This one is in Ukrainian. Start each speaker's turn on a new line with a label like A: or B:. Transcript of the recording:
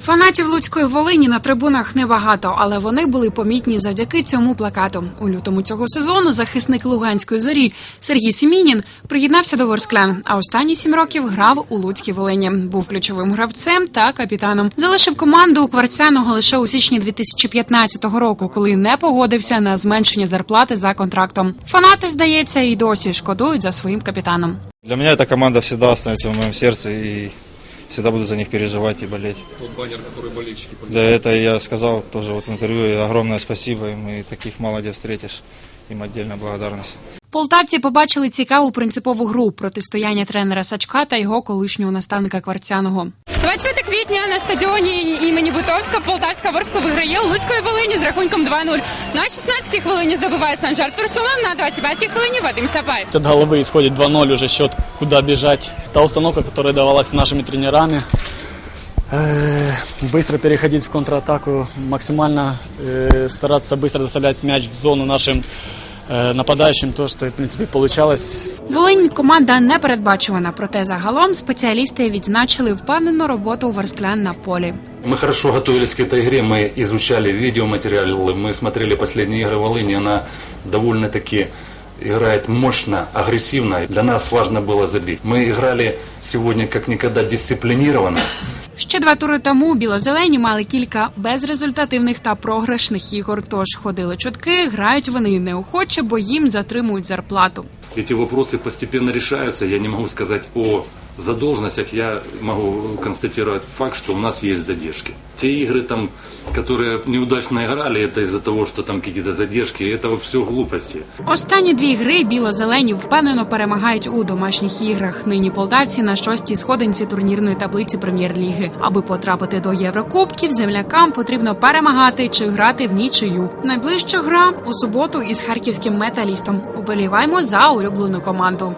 A: Фанатів Луцької Волині на трибунах небагато, але вони були помітні завдяки цьому плакату. У лютому цього сезону захисник Луганської зорі Сергій Сімінін приєднався до Ворсклян, а останні сім років грав у Луцькій Волині. Був ключовим гравцем та капітаном. Залишив команду у Кварцяного лише у січні 2015 року, коли не погодився на зменшення зарплати за контрактом. Фанати, здається, і досі шкодують за своїм капітаном.
B: Для меня эта команда всегда останется в моем сердце и всегда буду за них переживать и болеть.
C: Тот баннер, который болельщики
B: Да, это я сказал тоже вот в интервью, и огромное спасибо им, и таких мало где встретишь, им отдельная благодарность.
A: Полтавці побачили цікаву принципову гру протистояння тренера Сачка та його колишнього наставника Кварцяного.
D: 25 квітня на стадіоні імені Бутовська Полтавська Ворскла виграє у Луцької Волині з рахунком 2-0. На 16-й хвилині забиває Санжар Турсулан, на 25-й хвилині Вадим Сапай.
E: От головы исходит 2-0 уже счет, куда бежать. Та установка, которая давалась нашими тренерами, э, быстро переходить в контратаку, максимально э, стараться быстро доставлять мяч в зону нашим э, нападающим, то, что, в принципе, получалось.
A: Волинь команда не передбачувана, проте загалом спеціалісти відзначили впевнену роботу ворсклян на полі.
F: Мы хорошо готовились к этой игре, мы изучали видеоматериалы, мы смотрели последние игры Волыни, она довольно-таки играет мощно, агрессивно. Для нас важно было забить. Мы играли сегодня как никогда дисциплинированно.
A: Ще два тури тому білозелені мали кілька безрезультативних та програшних ігор. Тож ходили чутки, грають вони неохоче, бо їм затримують зарплату
F: Эти вопросы постепенно решаются. Я не могу сказать о задолженностях, я могу констатировать факт, что у нас есть задержки. Те игры, там, которые неудачно играли, это из-за того, что там какие-то задержки, это все глупости.
A: Останні дві гри біло-зелені впевнено перемагають у домашніх іграх. Нині полтавці на шостій сходинці турнірної таблиці прем'єр-ліги. Аби потрапити до Єврокубків, землякам потрібно перемагати чи грати в нічию. Найближча гра у суботу із харківським металістом. Уболіваємо за улюблену команду.